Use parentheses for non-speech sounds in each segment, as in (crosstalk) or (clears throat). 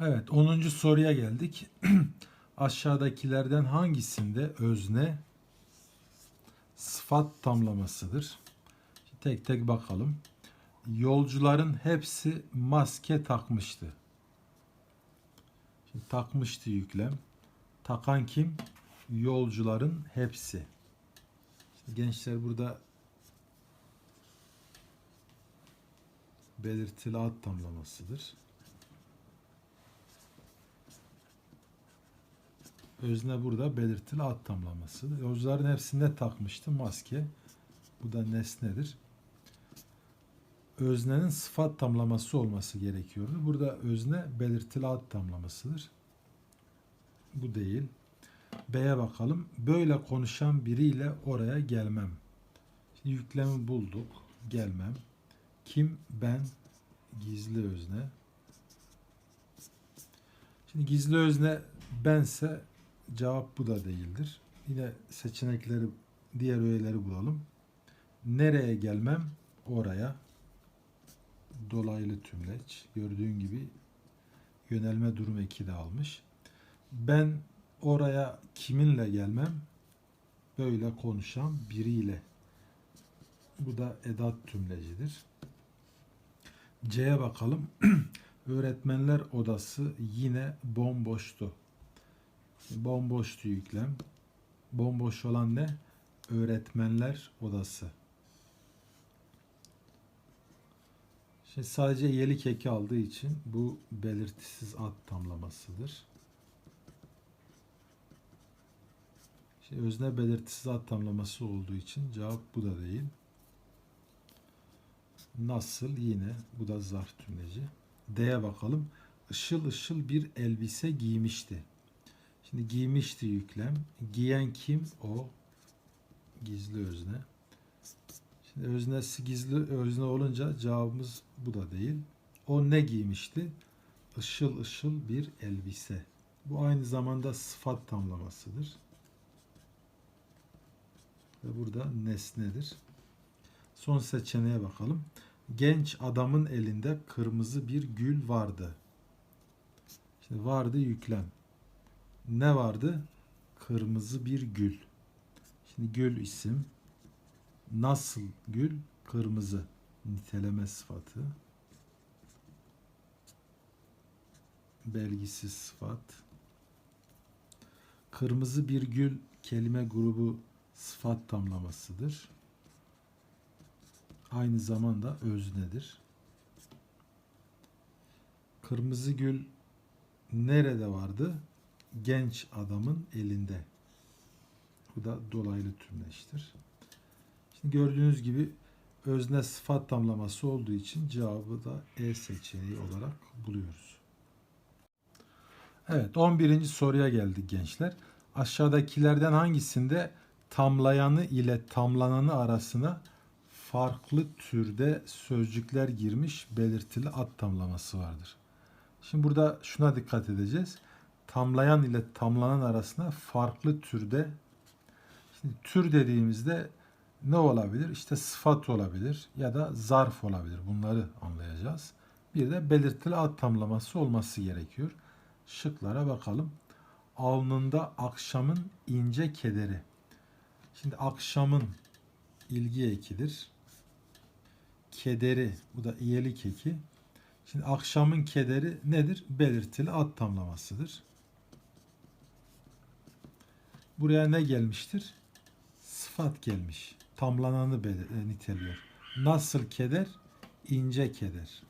Evet 10. soruya geldik. (clears throat) Aşağıdakilerden hangisinde özne sıfat tamlamasıdır? Tek tek bakalım. Yolcuların hepsi maske takmıştı. Şimdi takmıştı yüklem. Takan kim? Yolcuların hepsi. Şimdi gençler burada belirtili ad tamlamasıdır. Özne burada belirtili ad tamlaması. Yolcuların hepsinde takmıştı maske. Bu da nesnedir. Öznenin sıfat tamlaması olması gerekiyordu. Burada özne belirtili ad tamlamasıdır. Bu değil. B'ye bakalım. Böyle konuşan biriyle oraya gelmem. Şimdi yüklemi bulduk. Gelmem. Kim? Ben. Gizli özne. Şimdi gizli özne bense cevap bu da değildir. Yine seçenekleri diğer öğeleri bulalım. Nereye gelmem? Oraya. Dolaylı tümleç. Gördüğün gibi yönelme durum eki de almış. Ben oraya kiminle gelmem? Böyle konuşan biriyle. Bu da edat tümlecidir. C'ye bakalım. (clears throat) Öğretmenler odası yine bomboştu. Bomboştu yüklem. Bomboş olan ne? Öğretmenler odası. Şimdi sadece yelik eki aldığı için bu belirtisiz ad tamlamasıdır. Şimdi özne belirtisiz ad tamlaması olduğu için cevap bu da değil. Nasıl yine bu da zarf tümleci. D'ye bakalım. Işıl ışıl bir elbise giymişti. Şimdi giymişti yüklem. Giyen kim? O. Gizli özne. Şimdi öznesi gizli özne olunca cevabımız bu da değil. O ne giymişti? Işıl ışıl bir elbise. Bu aynı zamanda sıfat tamlamasıdır. Ve burada nesnedir. Son seçeneğe bakalım. Genç adamın elinde kırmızı bir gül vardı. Şimdi vardı yüklem. Ne vardı? Kırmızı bir gül. Şimdi gül isim. Nasıl gül? Kırmızı. Niteleme sıfatı. Belgisiz sıfat. Kırmızı bir gül kelime grubu sıfat tamlamasıdır. Aynı zamanda öznedir. Kırmızı gül nerede vardı? Genç adamın elinde. Bu da dolaylı tümleştir. Şimdi gördüğünüz gibi özne sıfat tamlaması olduğu için cevabı da E seçeneği olarak buluyoruz. Evet 11. soruya geldik gençler. Aşağıdakilerden hangisinde tamlayanı ile tamlananı arasına farklı türde sözcükler girmiş belirtili ad tamlaması vardır. Şimdi burada şuna dikkat edeceğiz. Tamlayan ile tamlanan arasında farklı türde şimdi tür dediğimizde ne olabilir? İşte sıfat olabilir ya da zarf olabilir. Bunları anlayacağız. Bir de belirtili ad tamlaması olması gerekiyor. Şıklara bakalım. Alnında akşamın ince kederi. Şimdi akşamın ilgi ekidir. Kederi bu da iyelik eki. Şimdi akşamın kederi nedir? Belirtili ad tamlamasıdır. Buraya ne gelmiştir? Sıfat gelmiş. Tamlananı belir- niteliyor. Nasıl keder? İnce keder.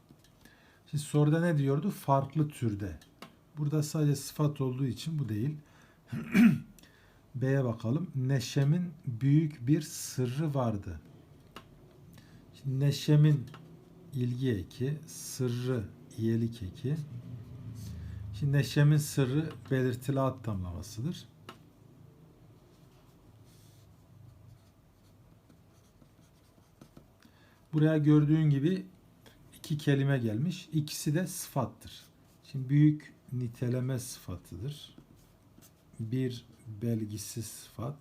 Şimdi soruda ne diyordu? Farklı türde. Burada sadece sıfat olduğu için bu değil. (clears throat) B'ye bakalım. Neşemin büyük bir sırrı vardı. Şimdi neşemin ilgi eki, sırrı iyelik eki. Şimdi neşemin sırrı belirtili ad tamlamasıdır. Buraya gördüğün gibi iki kelime gelmiş. İkisi de sıfattır. Şimdi büyük niteleme sıfatıdır. Bir belgisiz sıfat.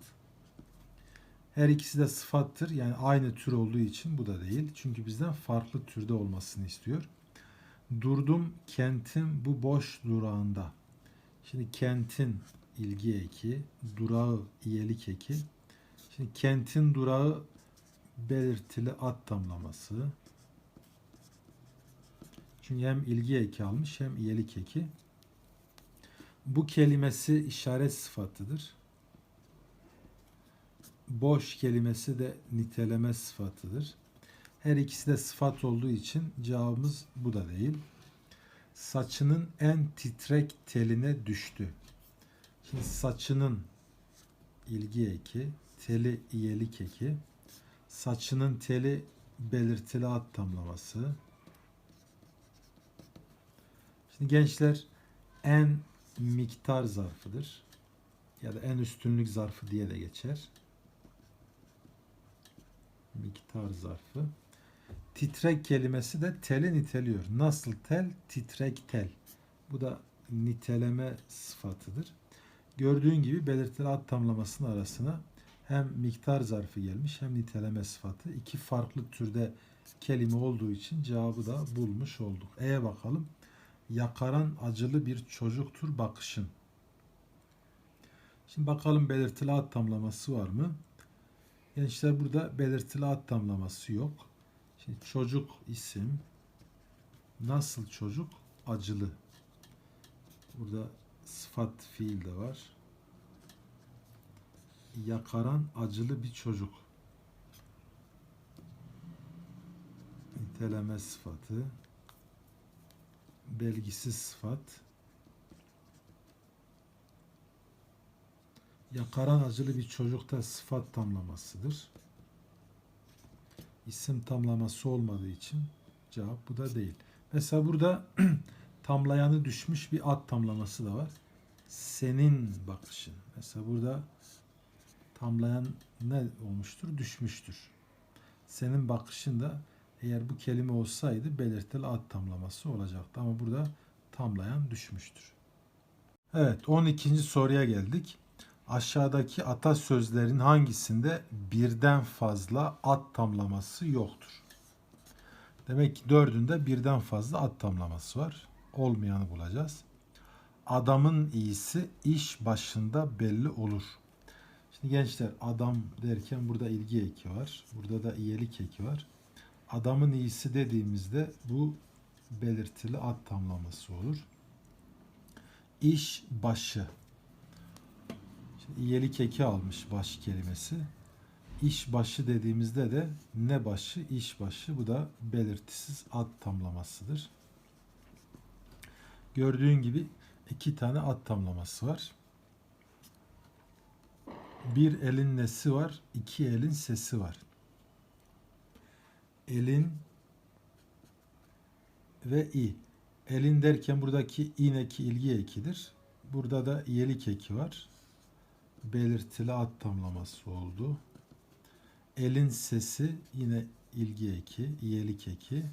Her ikisi de sıfattır. Yani aynı tür olduğu için bu da değil. Çünkü bizden farklı türde olmasını istiyor. Durdum kentin bu boş durağında. Şimdi kentin ilgi eki, durağı iyelik eki. Şimdi kentin durağı belirtili at tamlaması. Çünkü hem ilgi eki almış hem iyelik eki. Bu kelimesi işaret sıfatıdır. Boş kelimesi de niteleme sıfatıdır. Her ikisi de sıfat olduğu için cevabımız bu da değil. Saçının en titrek teline düştü. Şimdi saçının ilgi eki, teli iyelik eki. Saçının teli belirtili at tamlaması. Şimdi gençler en miktar zarfıdır. Ya da en üstünlük zarfı diye de geçer. Miktar zarfı. Titrek kelimesi de teli niteliyor. Nasıl tel? Titrek tel. Bu da niteleme sıfatıdır. Gördüğün gibi belirtili ad tamlamasının arasına hem miktar zarfı gelmiş hem niteleme sıfatı. İki farklı türde kelime olduğu için cevabı da bulmuş olduk. E'ye bakalım. Yakaran acılı bir çocuktur bakışın. Şimdi bakalım belirtili ad tamlaması var mı? Gençler burada belirtili ad tamlaması yok. Şimdi çocuk isim. Nasıl çocuk? Acılı. Burada sıfat fiil de var. Yakaran acılı bir çocuk. Niteleme sıfatı. Belgisiz sıfat. Yakaran acılı bir çocukta sıfat tamlamasıdır. İsim tamlaması olmadığı için cevap bu da değil. Mesela burada (clears throat) tamlayanı düşmüş bir ad tamlaması da var. Senin bakışın. Mesela burada tamlayan ne olmuştur? Düşmüştür. Senin bakışın da eğer bu kelime olsaydı belirtili ad tamlaması olacaktı. Ama burada tamlayan düşmüştür. Evet 12. soruya geldik. Aşağıdaki atasözlerin hangisinde birden fazla ad tamlaması yoktur? Demek ki dördünde birden fazla ad tamlaması var. Olmayanı bulacağız. Adamın iyisi iş başında belli olur. Şimdi gençler adam derken burada ilgi eki var. Burada da iyelik eki var. Adamın iyisi dediğimizde bu belirtili ad tamlaması olur. İş başı. Şimdi iyelik eki almış baş kelimesi. İş başı dediğimizde de ne başı, iş başı. Bu da belirtisiz ad tamlamasıdır. Gördüğün gibi iki tane ad tamlaması var. Bir elin nesi var, iki elin sesi var. Elin ve i. Elin derken buradaki ineki ilgi ekidir. Burada da iyelik eki var. Belirtili ad tamlaması oldu. Elin sesi yine ilgi eki, iyelik eki.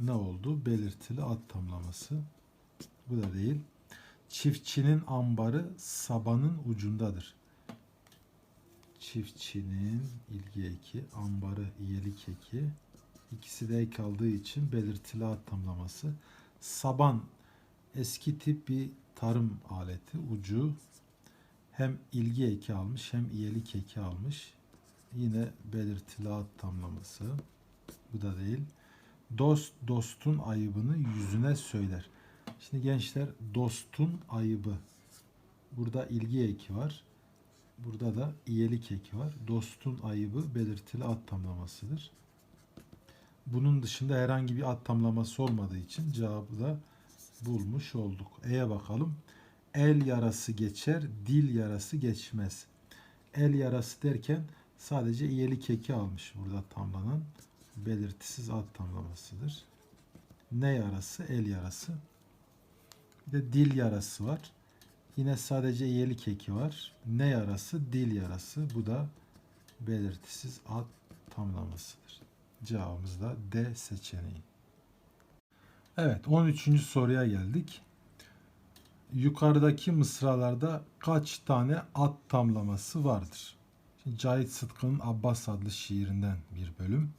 Ne oldu? Belirtili ad tamlaması. Bu da değil. Çiftçinin ambarı sabanın ucundadır. Çiftçinin ilgi eki, ambarı iyelik eki. İkisi de ek aldığı için belirtili ad. Saban eski tip bir tarım aleti. Ucu hem ilgi eki almış hem iyelik eki almış. Yine belirtili ad. Bu da değil. Dost dostun ayıbını yüzüne söyler. Şimdi gençler dostun ayıbı. Burada ilgi eki var. Burada da iyelik eki var. Dostun ayıbı belirtili ad tamlamasıdır. Bunun dışında herhangi bir ad tamlaması olmadığı için cevabı da bulmuş olduk. E'ye bakalım. El yarası geçer, dil yarası geçmez. El yarası derken sadece iyelik eki almış burada tamlanan belirtisiz ad tamlamasıdır. Ne yarası? El yarası. Bir de dil yarası var. Yine sadece iyelik eki var. Ne yarası? Dil yarası. Bu da belirtisiz ad tamlamasıdır. Cevabımız da D seçeneği. Evet 13. soruya geldik. Yukarıdaki mısralarda kaç tane ad tamlaması vardır? Şimdi Cahit Sıtkı'nın Abbas adlı şiirinden bir bölüm.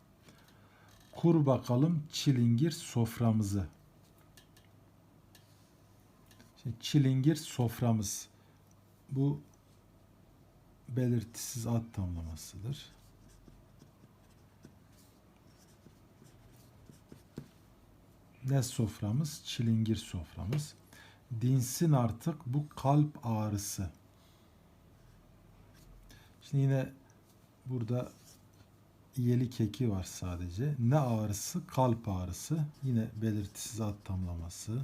Kur bakalım çilingir soframızı. Çilingir soframız. Bu belirtisiz ad tamlamasıdır. Ne soframız? Çilingir soframız. Dinsin artık bu kalp ağrısı. Şimdi yine burada iyeli keki var sadece. Ne ağrısı? Kalp ağrısı. Yine belirtisiz ad tamlaması.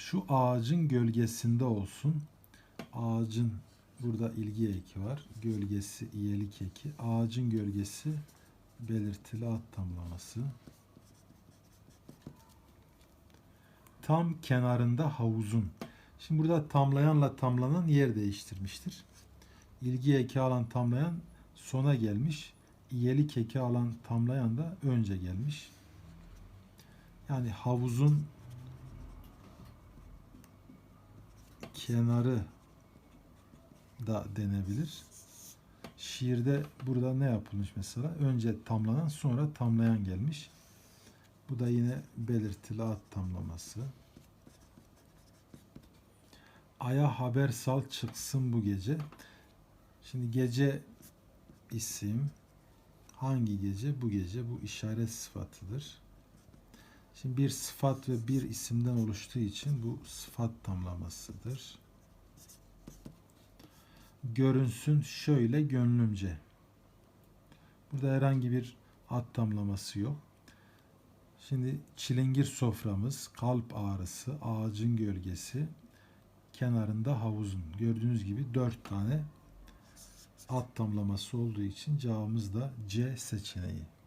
Şu ağacın gölgesinde olsun. Ağacın burada ilgi eki var. Gölgesi iyeli keki. Ağacın gölgesi belirtili ad tamlaması. Tam kenarında havuzun. Şimdi burada tamlayanla tamlanan yer değiştirmiştir. İlgi eki alan tamlayan sona gelmiş. İyeli keki alan tamlayan da önce gelmiş. Yani havuzun kenarı da denebilir. Şiirde burada ne yapılmış mesela? Önce tamlanan sonra tamlayan gelmiş. Bu da yine belirtili ad tamlaması. Aya haber sal çıksın bu gece. Şimdi gece isim hangi gece? Bu gece bu işaret sıfatıdır. Şimdi bir sıfat ve bir isimden oluştuğu için bu sıfat tamlamasıdır. Görünsün şöyle gönlümce. Burada herhangi bir ad tamlaması yok. Şimdi çilingir soframız, kalp ağrısı, ağacın gölgesi, kenarında havuzun. Gördüğünüz gibi dört tane ad tamlaması olduğu için cevabımız da C seçeneği.